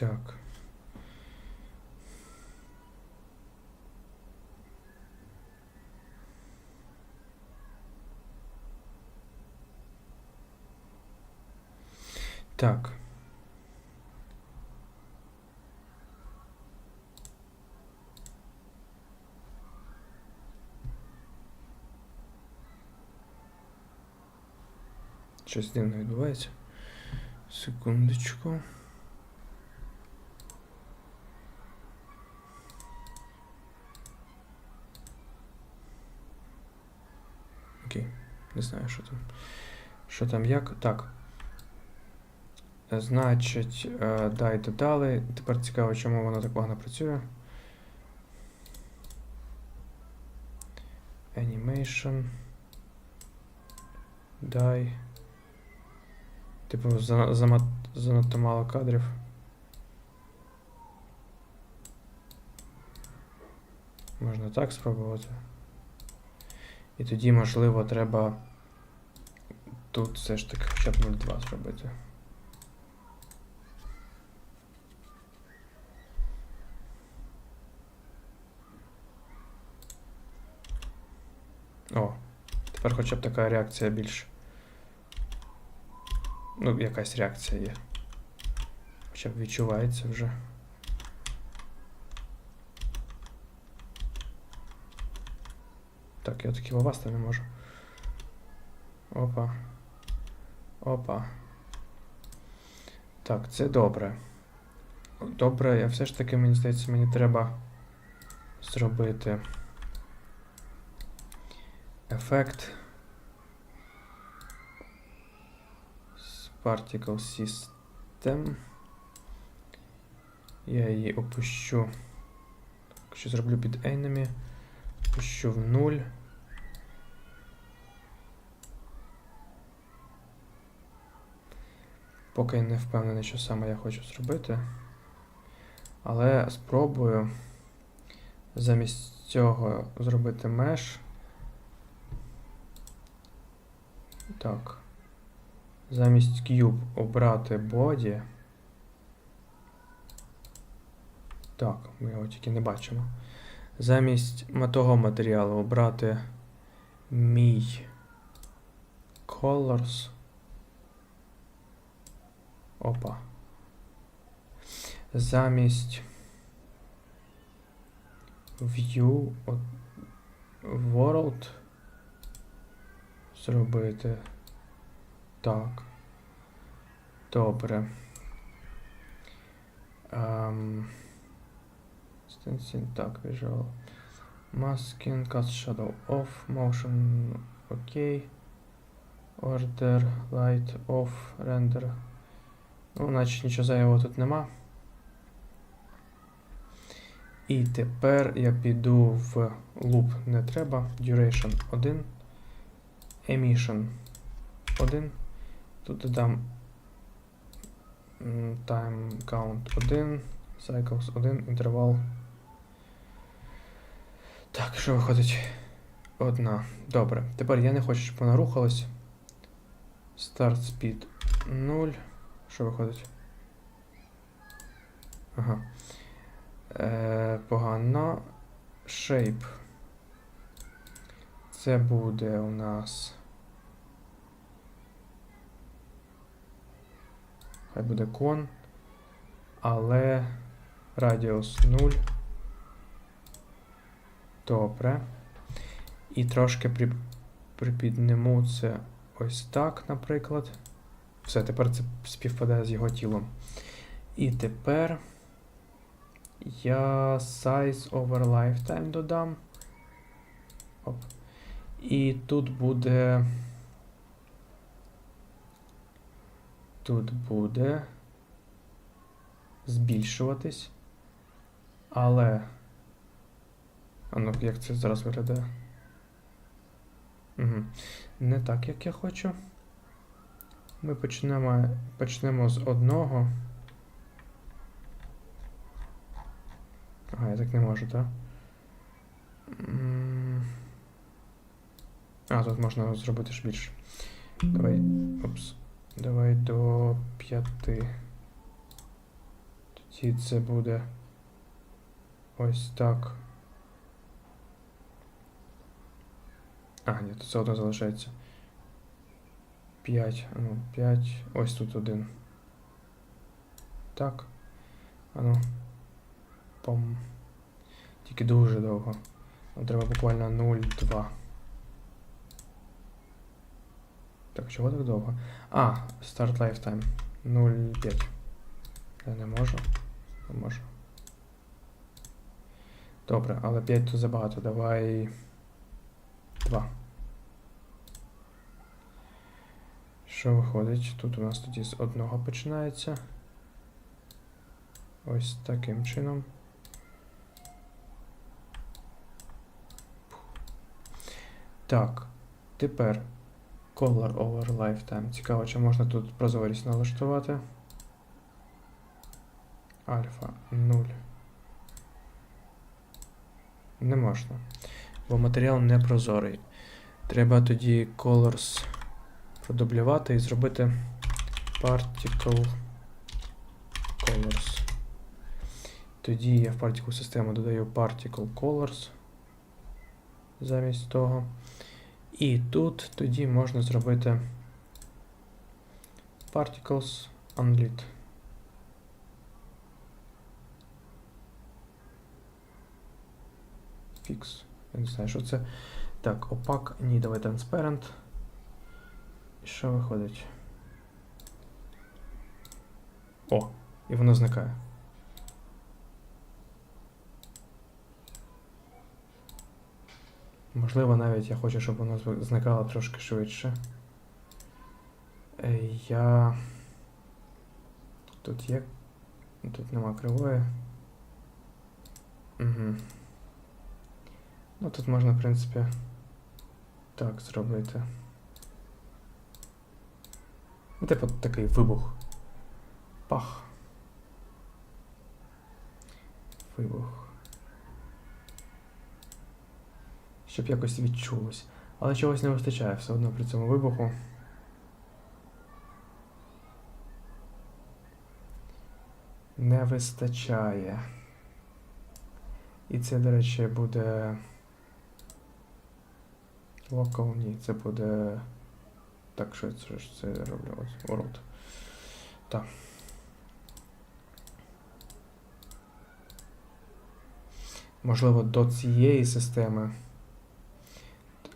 Так. Так. Щось дивно відбувається. Секундочку. Не знаю, що там. Що там як. Так. Значить, е, дай додали. Тепер цікаво, чому воно так погано працює. Animation. Дай. Типу, занадто мало кадрів. Можна так спробувати. І тоді, можливо, треба тут все ж таки хоча б 0,2 зробити. О, тепер хоча б така реакція більш. Ну, якась реакція є. Хоча б відчувається вже. Так, я таки попасти не можу. Опа. Опа. Так, це добре. Добре, я все ж таки, мені здається, мені треба зробити ефект. Particle System. Я її опущу. Так, що зроблю під enemy. Опущу в 0. Поки не впевнений, що саме я хочу зробити. Але спробую замість цього зробити меш. Так. Замість Cube обрати Body. Так, ми його тільки не бачимо. Замість того матеріалу обрати мій Colors. Опа. Замість View World зробити так. Добре. Um, так, Visual. Masking, Cast Shadow Off, Motion, окей. Okay. Order, Light, Off, Render. Ну, значить нічого зайвого тут нема. І тепер я піду в loop не треба. Duration 1. Emission 1. Тут додам time count 1, cycles 1, інтервал. Так, що виходить? Одна. Добре. Тепер я не хочу, щоб вона рухалась. Start speed 0. Що виходить? Ага. Е, погано. Shape. Це буде у нас. Хай буде кон. Але радіус 0. Добре. І трошки при, припідниму це ось так, наприклад. Все, тепер це співпадає з його тілом. І тепер я size over lifetime додам. Оп. І тут буде. Тут буде збільшуватись. Але. А ну, як це зараз виглядає? Угу. Не так, як я хочу. Ми почнемо, почнемо з одного. Ага, я так не можу, так? А, тут можна зробити ж більше. Давай. Опс. Давай до п'яти. Тоді це буде ось так. А, ні, тут все одно залишається. 5, ну, 5, ось тут один. Так. Ану. Пом. Тільки дуже довго. Нам треба буквально 0,2. Так, чого так довго? А, start lifetime. 0,5. Я не можу. Не можу. Добре, але 5 тут забагато. Давай. 2. Що виходить? Тут у нас тоді з одного починається. Ось таким чином. Так, тепер Color over Lifetime. Цікаво, чи можна тут прозорість налаштувати. Альфа 0. Не можна. Бо матеріал не прозорий. Треба тоді Colors продублювати і зробити Particle Colors. Тоді я в Particle систему додаю Particle Colors замість того. І тут тоді можна зробити Particles Unlit. Fix. Я не знаю, що це. Так, opaque, ні, давай transparent. І що виходить? О, і воно зникає. Можливо, навіть я хочу, щоб воно зникало трошки швидше. Е, Я. Тут є. Тут нема кривої. Угу. Ну тут можна, в принципі, так зробити. Ну, типу такий вибух. Пах. Вибух. Щоб якось відчулось. Але чогось не вистачає все одно при цьому вибуху. Не вистачає. І це, до речі, буде. Local, ні, це буде. Так, що це ж це роблю? Ось, урод. Так. Можливо, до цієї системи.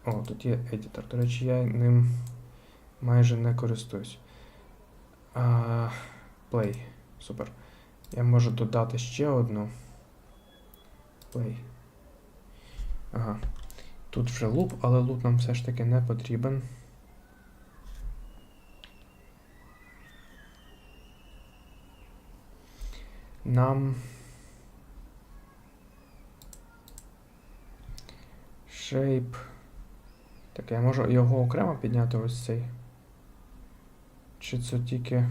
О, тут є едітор. До речі, я ним майже не користуюсь. Play. Супер. Я можу додати ще одну. Play. Ага. Тут вже луп, але луп нам все ж таки не потрібен. Нам shape. Так, я можу його окремо підняти ось цей. Чи це тільки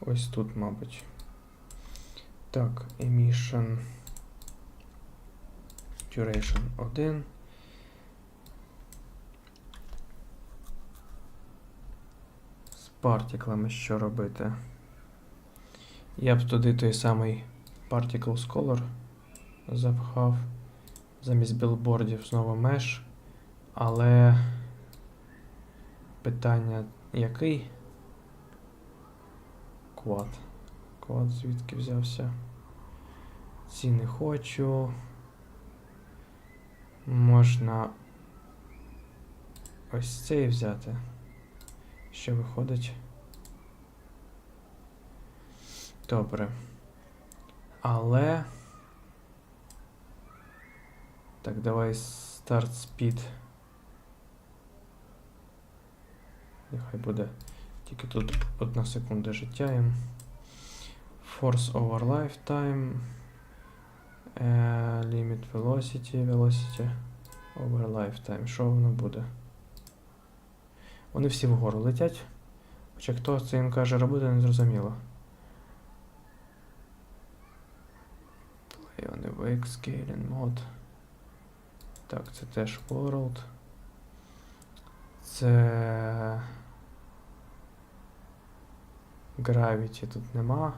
ось тут, мабуть. Так, emission. Duration 1. З партіклами що робити? Я б туди той самий Particles Color запхав. Замість білбордів знову меш. Але питання який? Квад. Квад звідки взявся? Ці не хочу. Можна ось цей взяти. Що виходить? Добре. Але. Так, давай start speed. Нехай буде тільки тут одна секунда життя. Force over lifetime. Е, Limit velocity, velocity over lifetime. Що воно буде? Вони всі вгору летять. Хоча хто це їм каже робити, не зрозуміло. The wake scaling mode. Так, це теж World. Це. Gravity тут нема.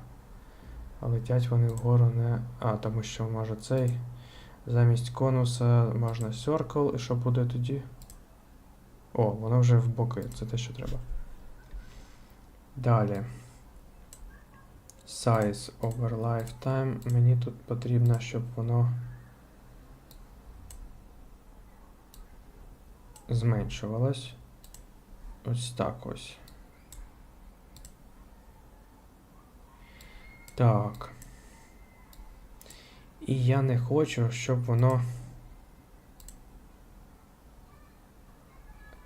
А летять вони вгору не. А, тому що може цей. Замість конуса можна circle, і що буде тоді? О, воно вже в боки, це те, що треба. Далі. Size over lifetime. Мені тут потрібно, щоб воно зменшувалось. Ось так ось. Так. І я не хочу, щоб воно.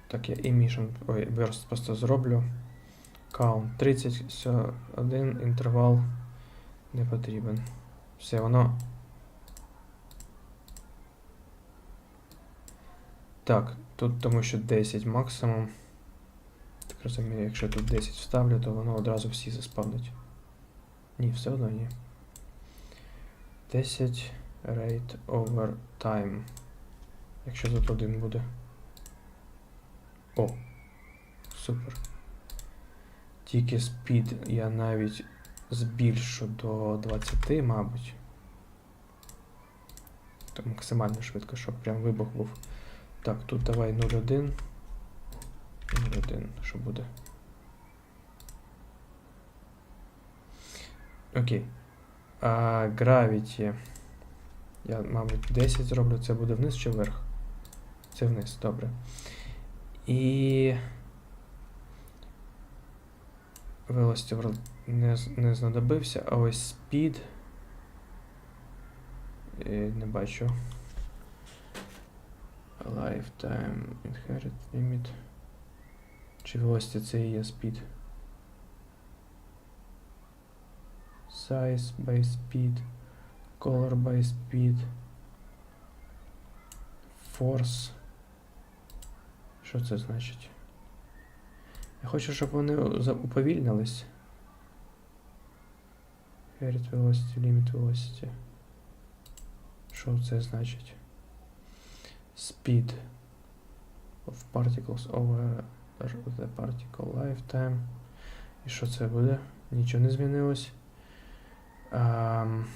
Так, я emission, burst просто зроблю. Count 30, все, один інтервал не потрібен. Все, воно. Так, тут тому що 10 максимум. Так розумію, якщо тут 10 вставлю, то воно одразу всі заспавнить. Ні, все одно ні. 10 rate over time. Якщо тут один буде. О, супер. Тільки speed я навіть збільшу до 20, мабуть. То максимально швидко, щоб прям вибух був. Так, тут давай 0,1. 0,1, що буде? Окей. А, Gravity. Я, мабуть, 10 зроблю. Це буде вниз чи вверх? Це вниз, добре. І. Velocity World не, з- не знадобився, а ось Speed. Е, Не бачу. Lifetime Inherit Limit. Чи Velocity це є Speed? Size by Speed. Color by Speed. Force. Що це значить? Я хочу, щоб вони уповільнились. Inherit Velocity, Limit Velocity. Що це значить? Speed of particles over the particle lifetime. І що це буде? Нічого не змінилось. Ам,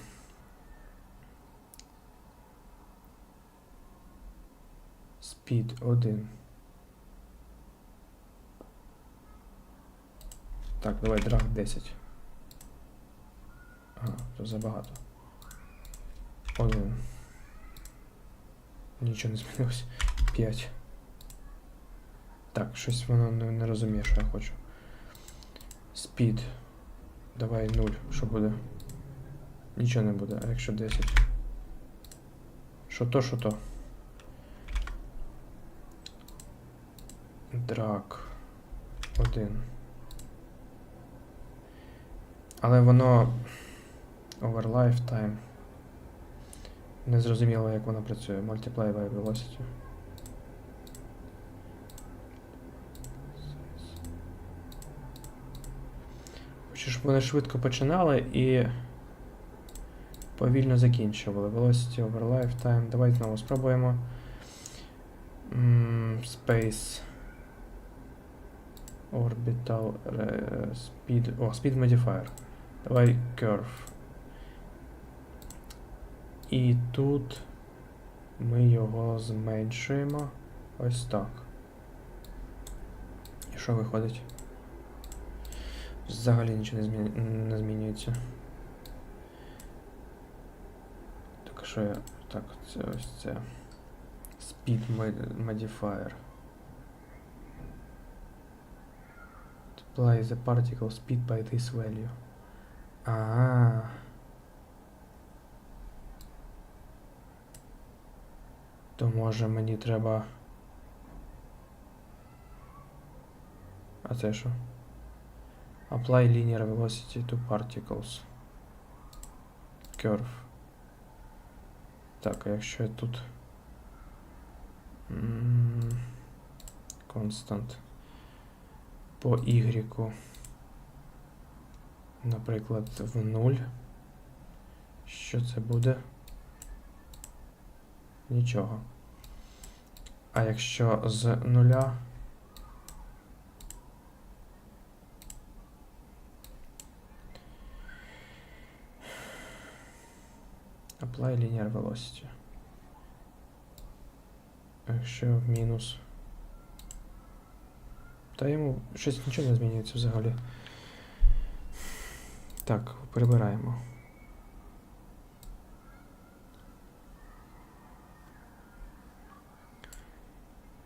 Speed 1. Так, давай драг 10. Ага, то забагато. Один. Нічого не змінилось. 5. Так, щось воно не, не розуміє, що я хочу. Speed. Давай 0. Що буде? Нічого не буде, а якщо 10. Що то, що то? Драк. Один. Але воно over lifetime. Не зрозуміло, як воно працює. Multiply by velocity. Хочу, щоб вони швидко починали і повільно закінчували. Velocity over lifetime. Давай знову спробуємо. Space. Orbital е, Speed. О, Speed Modifier. Давай Curve. І тут ми його зменшуємо. Ось так. І що виходить? Взагалі нічого не, зміни... не змінюється. Так що я. Так, це ось це. Speed mod- modifier. Apply the particle speed by this value. А. То може мені треба. А це що? Apply linear velocity to particles. Curve. Так, а якщо я тут. Constant. По Y. Наприклад, в 0. Що це буде? Нічого. А якщо з нуля. Apply linear velocity. Якщо мінус. Та йому щось нічого не змінюється взагалі. Так, прибираємо.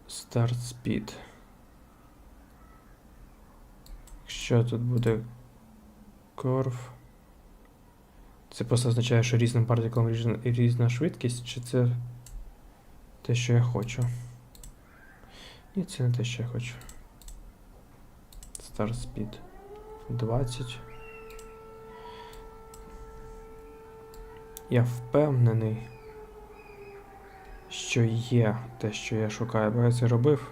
Start speed. Якщо тут буде curve. Це просто означає, що різним партиклам різна, різна швидкість, чи це те, що я хочу? Ні, це не те, що я хочу. Start speed 20. Я впевнений, що є те, що я шукаю, бо я це робив.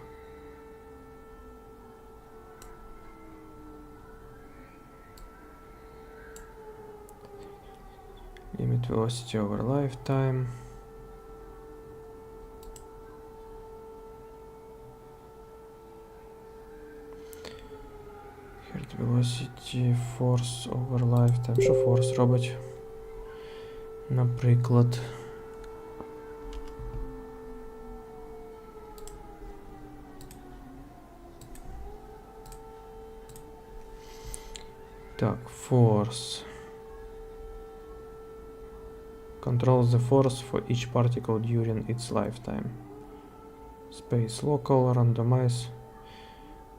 Limit velocity over lifetime. Velocity, force over lifetime. Що force робить? Наприклад. Так, force. Controls the force for each particle during its lifetime. Space local, randomize.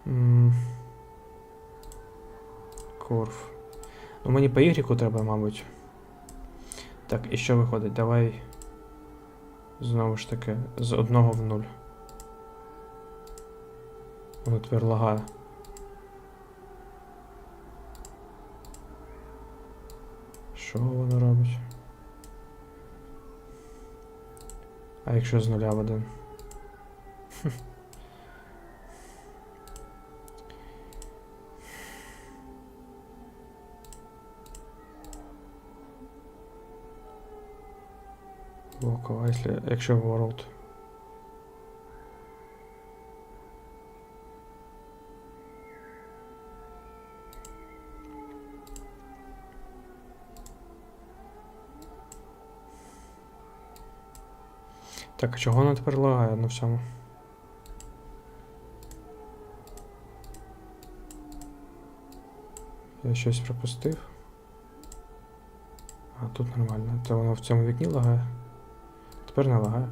М, Curve. Ну, мені по Y треба, мабуть. Так, і що виходить? Давай. Знову ж таки, з одного в нуль. Воно тепер. Що воно робить? А якщо з нуля в один? Local, а якщо, world? Так, а чого воно тепер лагає на всьому? Я щось пропустив. А, тут нормально. Це воно в цьому вікні лагає. Тепер не лагає.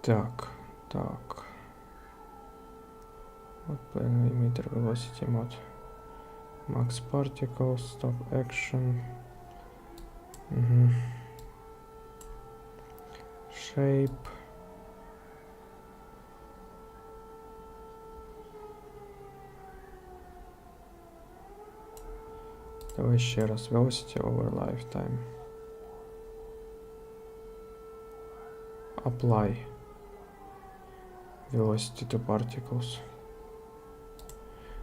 Так, так. От emitter velocity mod. Max particle, stop action. Угу. Shape. Давай ще раз. Velocity over lifetime. Apply. Velocity to particles.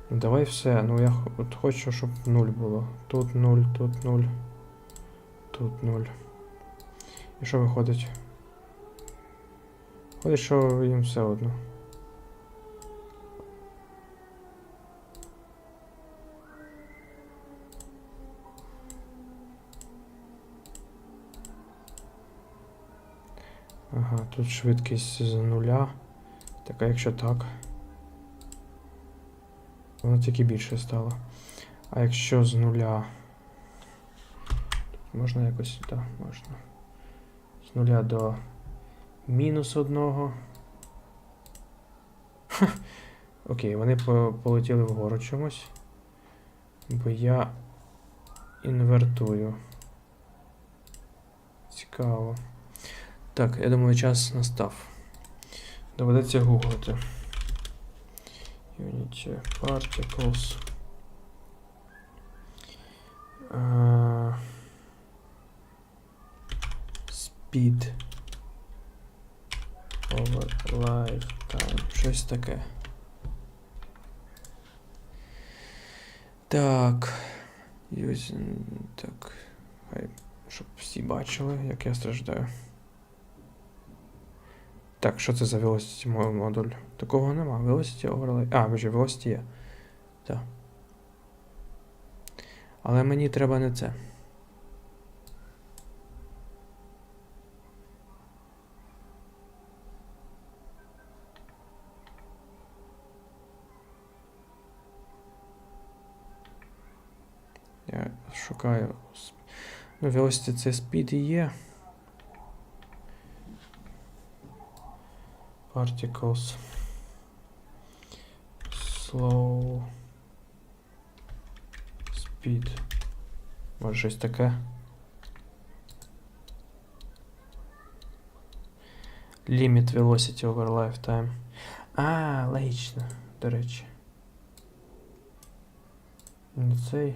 Ну давай все. Ну я от хочу, щоб 0 було. Тут 0, тут 0. Тут 0. І що виходить? Виходить, що їм все одно. Ага, тут швидкість з нуля. Так, а якщо так. Воно тільки більше стало. А якщо з нуля. Тут Можна якось, так, можна. З нуля до мінус одного. Ха, Окей, вони по- полетіли вгору чомусь. Бо я інвертую. Цікаво. Так, я думаю, час настав. Доведеться гуглити. Unity particles. Speed over lifetime. Щось таке. Так. Using, так. Хай, щоб всі бачили, як я страждаю. Так, що це за Velocity мо- модуль? Такого нема. Velocity Overlay. А, боже, Velocity є. Так. Але мені треба не це. Я шукаю. Ну, Velocity це speed і є. Particles. Slow. Speed. Може щось таке. Limit velocity over lifetime. А, логічно, до речі. Не цей.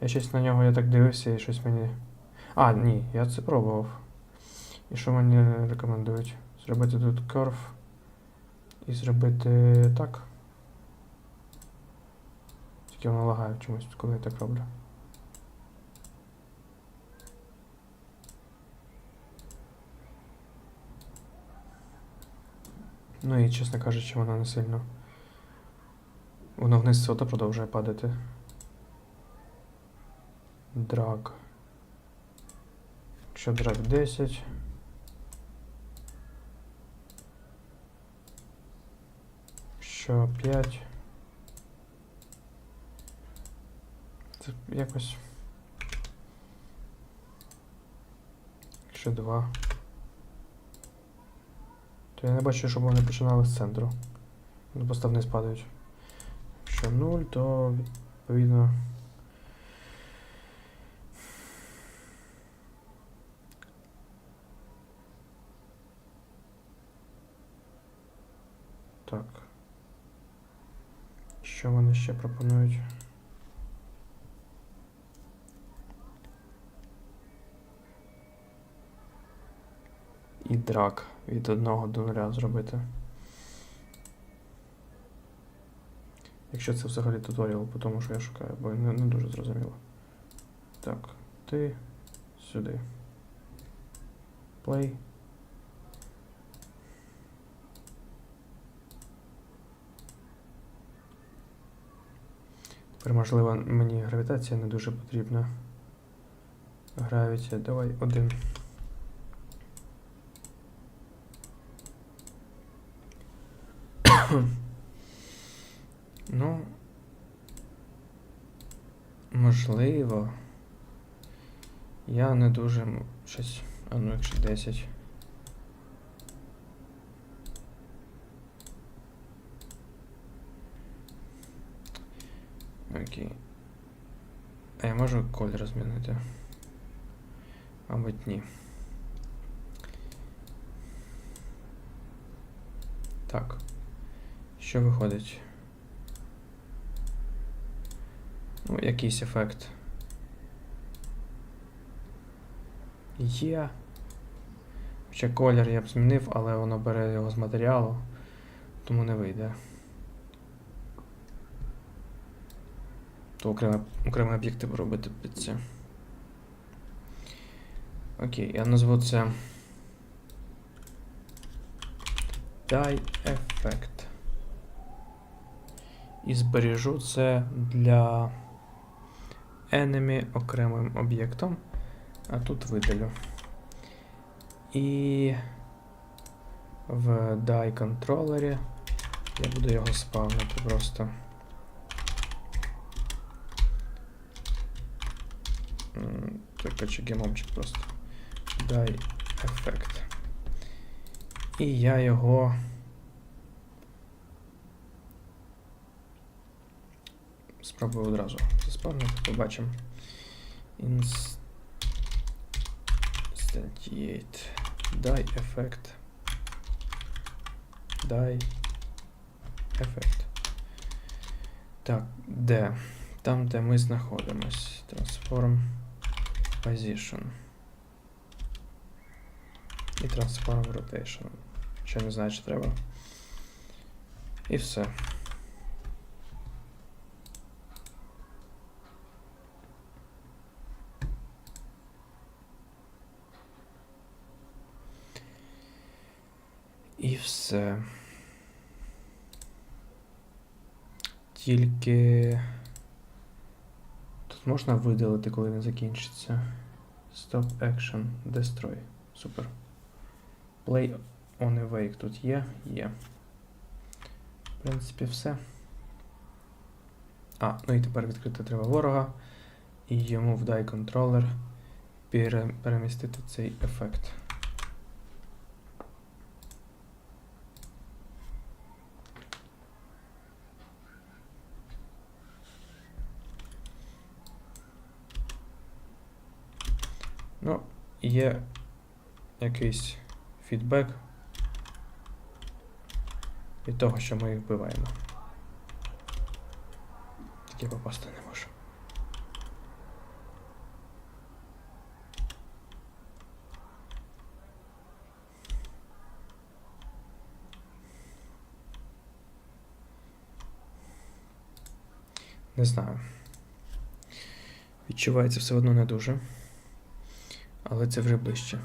Я щось на нього я так дивився і щось мені. А, ні, я це пробував. І що мені рекомендують? Зробити тут curve і зробити так. Тільки воно лагає чомусь, коли я так роблю. Ну і, чесно кажучи, воно не сильно. Воно вниз одно продовжує падати. Драг. Якщо драг 10. Що 5. Це якось. Якщо 2. То я не бачу, щоб вони починали з центру. Вони просто вниз падають. Якщо 0, то відповідно. Так. Що вони ще пропонують? І драк від 1 до 0 зробити. Якщо це взагалі туторіал, по тому що я шукаю, бо не, не дуже зрозуміло. Так, ти сюди. Play. Тепер, можливо, мені гравітація не дуже потрібна. Гравіті, давай один. ну. Можливо. Я не дуже щось. А ну, якщо 10. Окей. А я можу колір змінити? Мабуть, ні. Так. Що виходить? Ну, якийсь ефект. Є. Ще колір я б змінив, але воно бере його з матеріалу, тому не вийде. То окремий, окремий об'єктив робити під це. Окей, я назву це Die Effect. І збережу це для enemy окремим об'єктом, а тут видалю. І в die контролері я буду його спавнити просто. Короче, гемомчик просто. Die effect. І я його. Спробую одразу заспавнити, побачимо. Instantiate. Die effect. Die effect. Так, де? Там, де ми знаходимось. Transform position. І transform rotation. Ще не знаю, чи треба. І все. І все. Тільки. Можна видалити, коли він закінчиться. Stop action. Destroy. Супер. Play on awake тут є? Є. В принципі, все. А, ну і тепер відкрити треба ворога. І йому в die controller перемістити цей ефект. Ну, є якийсь фідбек від того, що ми їх вбиваємо. Таке попасти не можу. Не знаю. Відчувається все одно не дуже. Але це вже ближче.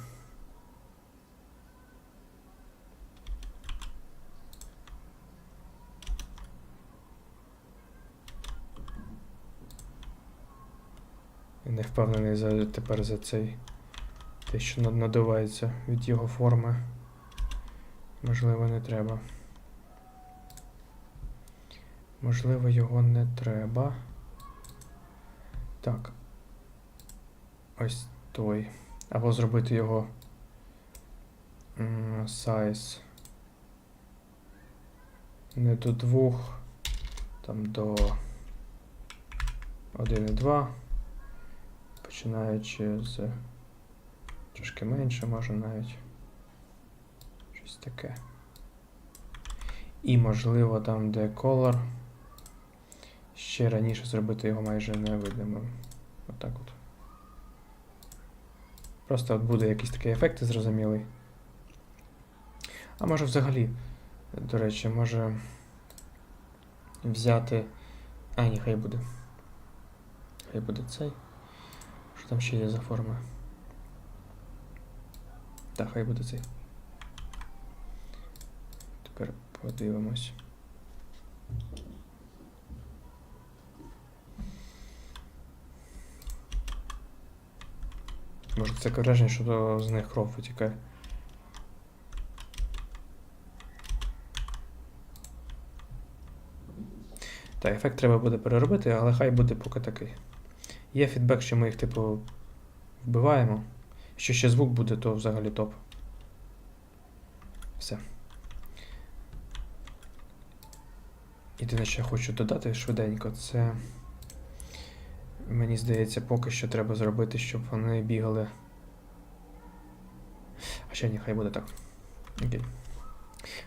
Я не впевнений за, тепер за цей те, що надувається від його форми. Можливо, не треба. Можливо, його не треба. Так. Ось той. Або зробити його size не до двох, там до 1,2, починаючи з трошки менше, може навіть щось таке. І можливо там, де color, ще раніше зробити його майже невидимим. Отак от. Просто от буде якийсь такий ефект зрозумілий. А може взагалі, до речі, може взяти. А, ні, хай буде. Хай буде цей. Що там ще є за форма? Так, хай буде цей. Тепер подивимось. Може це враження, що з них кров витікає. Так, ефект треба буде переробити, але хай буде поки такий. Є фідбек, що ми їх, типу, вбиваємо. Якщо ще звук буде, то взагалі топ. Все. Єдине, що я хочу додати швиденько, це. Мені здається, поки що треба зробити, щоб вони бігали. А ще ні, хай буде так. Окей.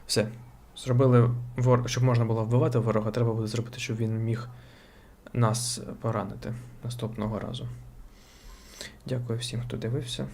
Все. Зробили вор... щоб можна було вбивати ворога, треба буде зробити, щоб він міг нас поранити наступного разу. Дякую всім, хто дивився.